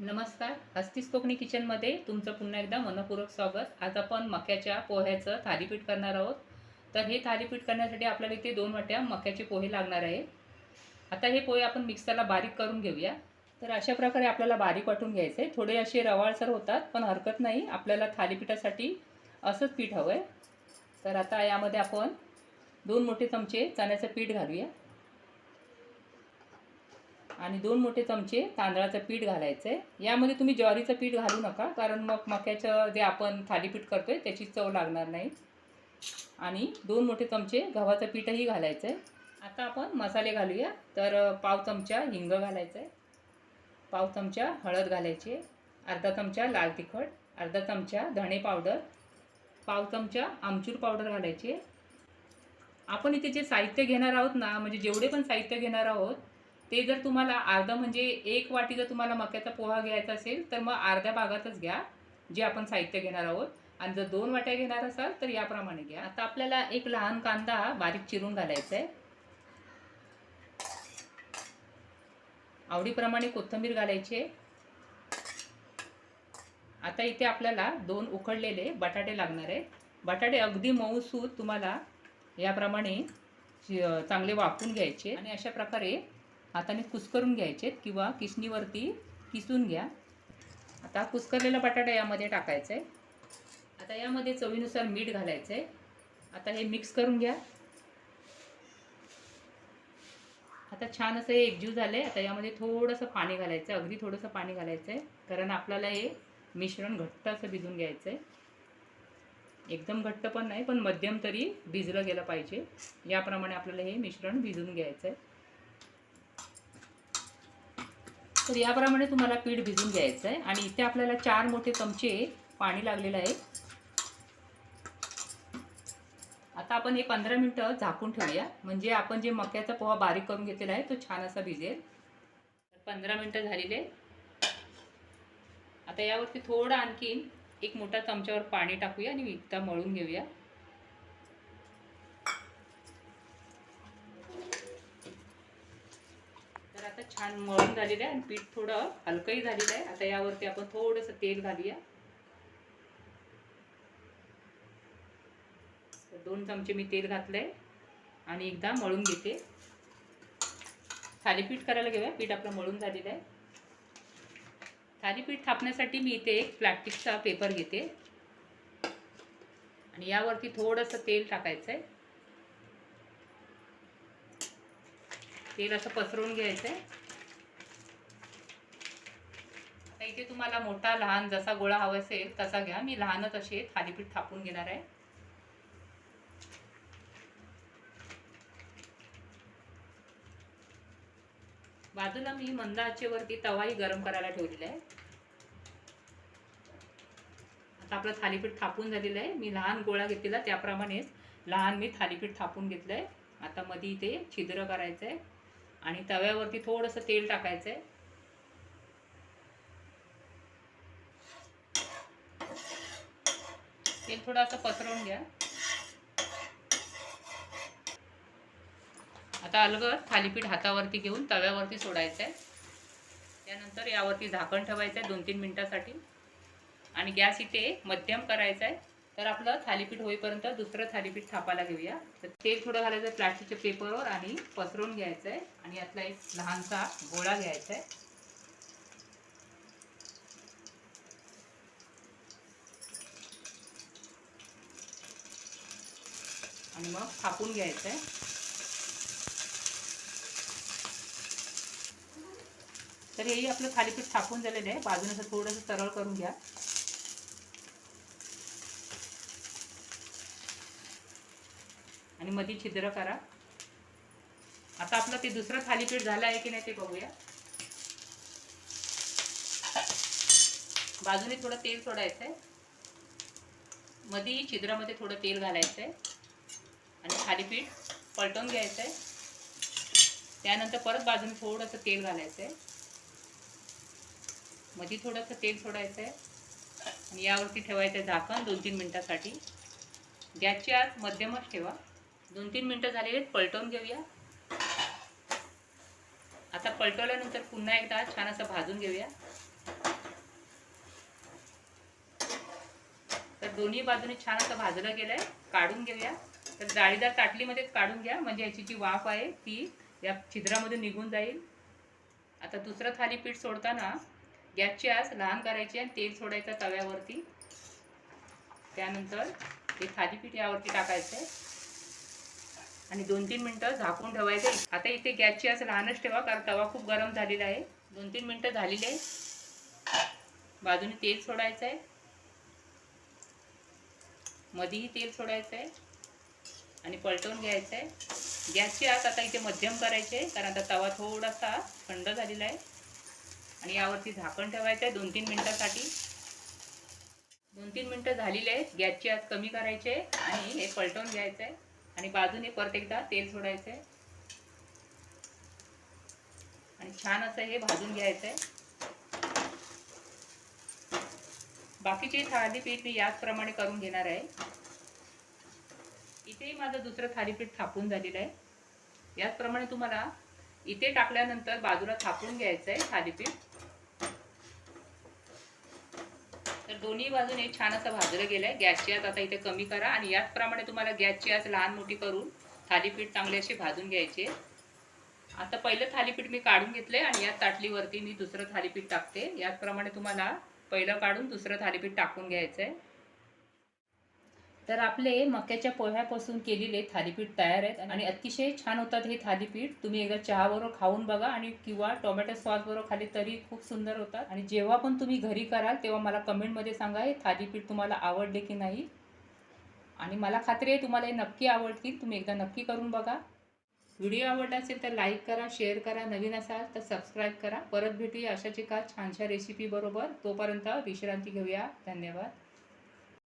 नमस्कार हस्तीस कोकणी किचनमध्ये तुमचं पुन्हा एकदा मनपूर्वक स्वागत. आज आपण मक्याच्या पोह्याचं थालीपीठ करणार आहोत. तर हे थालीपीठ करण्यासाठी आपल्याला इथे दोन वाट्या मक्याचे पोहे लागणार आहे आता हे पोहे आपण मिक्सरला बारीक करून घेऊया. तर अशा प्रकारे आपल्याला बारीक वाटून घ्यायचे. आहे थोडे असे रवाळसर होतात पण हरकत नाही. आपल्याला थालीपीठासाठी असंच पीठ हवं आहे तर आता यामध्ये आपण दोन मोठे चमचे चण्याचं पीठ घालूया. आणि दोन मोठे चमचे तांदळाचं पीठ घालायचं आहे यामध्ये तुम्ही ज्वारीचं पीठ घालू नका कारण मग मक्याचं जे आपण थालीपीठ करतो आहे त्याची चव लागणार नाही. आणि दोन मोठे चमचे गव्हाचं पीठही घालायचं आहे आता आपण मसाले घालूया. तर पाव चमचा हिंग घालायचं आहे पाव चमचा हळद घालायची. अर्धा चमचा लाल तिखट. अर्धा चमचा धणे पावडर. पाव चमचा आमचूर पावडर घालायची. आहे आपण इथे जे साहित्य घेणार आहोत ना म्हणजे जेवढे पण साहित्य घेणार आहोत ते जर तुम्हाला अर्धा म्हणजे एक वाटी जर तुम्हाला मक्याचा पोहा घ्यायचा असेल तर मग अर्ध्या भागातच घ्या जे आपण साहित्य घेणार आहोत. आणि जर दोन वाट्या घेणार असाल तर याप्रमाणे घ्या. आता आपल्याला एक लहान कांदा बारीक चिरून घालायचा आहे आवडीप्रमाणे कोथिंबीर घालायची. आहे आता इथे आपल्याला दोन उकडलेले बटाटे लागणार आहे बटाटे अगदी मऊसूद तुम्हाला याप्रमाणे चांगले वाफून घ्यायचे. आणि अशा प्रकारे हाताने कुस्करून घ्यायचे किंवा किसणीवरती किसून घ्या. आता कुस्करलेला बटाटा यामध्ये टाकायचा आहे आता यामध्ये चवीनुसार मीठ घालायचं आहे आता हे मिक्स करून घ्या. आता छान असं हे एकजीव झालं आहे आता यामध्ये थोडंसं पाणी घालायचं आहे अगदी थोडंसं पाणी घालायचं आहे कारण आपल्याला हे मिश्रण घट्ट असं भिजून घ्यायचं आहे एकदम घट्ट पण नाही पण मध्यम तरी भिजलं गेलं पाहिजे. याप्रमाणे आपल्याला हे मिश्रण भिजून घ्यायचं आहे तर याप्रमाणे तुम्हाला पीठ भिजून घ्यायचं आहे आणि इथे आपल्याला चार मोठे चमचे पाणी लागलेलं आहे. आता आपण हे पंधरा मिनटं झाकून ठेवूया. म्हणजे आपण जे मक्याचा पोहा बारीक करून घेतलेला आहे तो छान असा भिजेल. पंधरा मिनटं झालेले. आता यावरती थोडं आणखीन एक मोठा चमच्यावर पाणी टाकूया आणि विकता मळून घेऊया तर आता छान मळून झालेलं आहे आणि पीठ थोडं हलकंही झालेलं आहे. आता यावरती आपण थोडंसं तेल घालूया. तर दोन चमचे मी तेल घातलंय आणि एकदा मळून घेते. थालीपीठ करायला घेऊया. पीठ आपलं मळून झालेलं आहे. थालीपीठ थापण्यासाठी मी इथे एक प्लॅस्टिकचा पेपर घेते. आणि यावरती थोडंसं तेल टाकायचं आहे तेल असं पसरवून घ्यायचं आहे आता इथे तुम्हाला मोठा लहान जसा गोळा हवा असेल तसा घ्या. मी लहानच असे थालीपीठ थापून घेणार आहे. बाजूला मी मंद आचेवरती तवाही गरम करायला ठेवलेला आहे. आता आपलं थालीपीठ थापून झालेलं आहे. मी लहान गोळा घेतलेला त्याप्रमाणेच लहान मी थालीपीठ थापून घेतलं आहे आता मध्ये इथे छिद्र करायचं आहे आणि तव्यावरती थोडंसं तेल टाकायचं आहे तेल थोडं असं पसरवून घ्या. आता अलगद थालीपीठ हातावरती घेऊन तव्यावरती सोडायचं आहे त्यानंतर यावरती झाकण ठेवायचं आहे दोन तीन मिनटासाठी. आणि गॅस इथे मध्यम करायचा आहे तर आपलं थालीपीठ होईपर्यंत दुसरं थालीपीठ थापायला घेऊया. तर तेल थोडं घालायचं प्लास्टिकच्या पेपरवर आणि पसरून घ्यायचं आहे आणि यातला एक लहानसा गोळा घ्यायचा आहे आणि मग थापून घ्यायचं आहे तर हेही आपलं थालीपीठ थापून झालेलं आहे. बाजूने असं थोडंसं सरळ करून घ्या. आणि मध्ये छिद्र करा. आता आपलं ते दुसरं थालीपीठ झालं आहे की नाही ते बघूया. बाजूने थोडं तेल सोडायचं आहे मध्ये छिद्रामध्ये थोडं तेल घालायचं आहे आणि थालीपीठ पलटवून घ्यायचं आहे त्यानंतर परत बाजूने थोडंसं तेल घालायचं आहे मध्ये थोडंसं तेल सोडायचं आहे आणि यावरती ठेवायचं आहे झाकण दोन तीन मिनटासाठी. गॅसची आज मध्यमच ठेवा. दोन तीन मिनटं झालेली आहेत पलटवून घेऊया. आता पलटवल्यानंतर पुन्हा एकदा छान असं भाजून घेऊया. तर दोन्ही बाजूने छान असं भाजलं गेलं आहे काढून घेऊया. तर जाळीदार ताटलीमध्ये काढून घ्या म्हणजे याची जी वाफ आहे ती या छिद्रामधून निघून जाईल. आता दुसरं थालीपीठ सोडताना गॅसची आस लहान करायची आणि तेल सोडायचं तव्यावरती. त्यानंतर ते थालीपीठ यावरती टाकायचं आहे आणि दोन तीन मिनटं झाकून ठेवायचं. आता इथे गॅसची असं लहानच ठेवा कारण तवा खूप गरम झालेला आहे. दोन तीन मिनटं झालेली आहे. बाजूने तेल सोडायचं आहे. मध्येही तेल सोडायचं आहे. आणि पलटवून घ्यायचं आहे. गॅसची आत आता इथे मध्यम करायची आहे कारण आता तवा थोडासा थंड झालेला आहे. आणि यावरती झाकण ठेवायचं आहे दोन तीन मिनटासाठी. दोन तीन मिनटं झालेली आहेत गॅसची आत कमी करायची आहे. आणि हे पलटवून घ्यायचं आहे. आणि बाजूने परत एकदा तेल सोडायचं आहे आणि छान असं हे भाजून घ्यायचं आहे बाकीचे थालीपीठ मी याचप्रमाणे करून घेणार आहे. इथेही माझं दुसरं थालीपीठ थापून झालेलं आहे. याचप्रमाणे तुम्हाला इथे टाकल्यानंतर बाजूला थापून घ्यायचं आहे थालीपीठ तर दोन्ही बाजूने छान असं भाजलं गेलं आहे गॅसची आत आता इथे कमी करा आणि याचप्रमाणे तुम्हाला गॅसची आत लहान मोठी करून थालीपीठ चांगले असे भाजून घ्यायचे. आता पहिलं थालीपीठ मी काढून घेतले आणि या ताटलीवरती मी दुसरं थालीपीठ टाकते. याचप्रमाणे तुम्हाला पहिलं काढून दुसरं थालीपीठ टाकून घ्यायचं आहे तर आपले मक्याच्या पोह्यापासून केलेले थालीपीठ तयार आहेत आणि अतिशय छान होतात हे थालीपीठ. तुम्ही एकदा चहाबरोबर खाऊन बघा आणि किंवा टोमॅटो सॉसबरोबर खाली तरी खूप सुंदर होतात. आणि जेव्हा पण तुम्ही घरी कराल तेव्हा मला कमेंटमध्ये सांगा हे थालीपीठ तुम्हाला आवडले की नाही. आणि मला खात्री आहे तुम्हाला हे नक्की आवडतील. तुम्ही एकदा नक्की करून बघा. व्हिडिओ आवडला असेल तर लाईक करा शेअर करा नवीन असाल तर सबस्क्राईब करा. परत भेटूया अशाच एका छानशा रेसिपी बरोबर. तोपर्यंत विश्रांती घेऊया. धन्यवाद.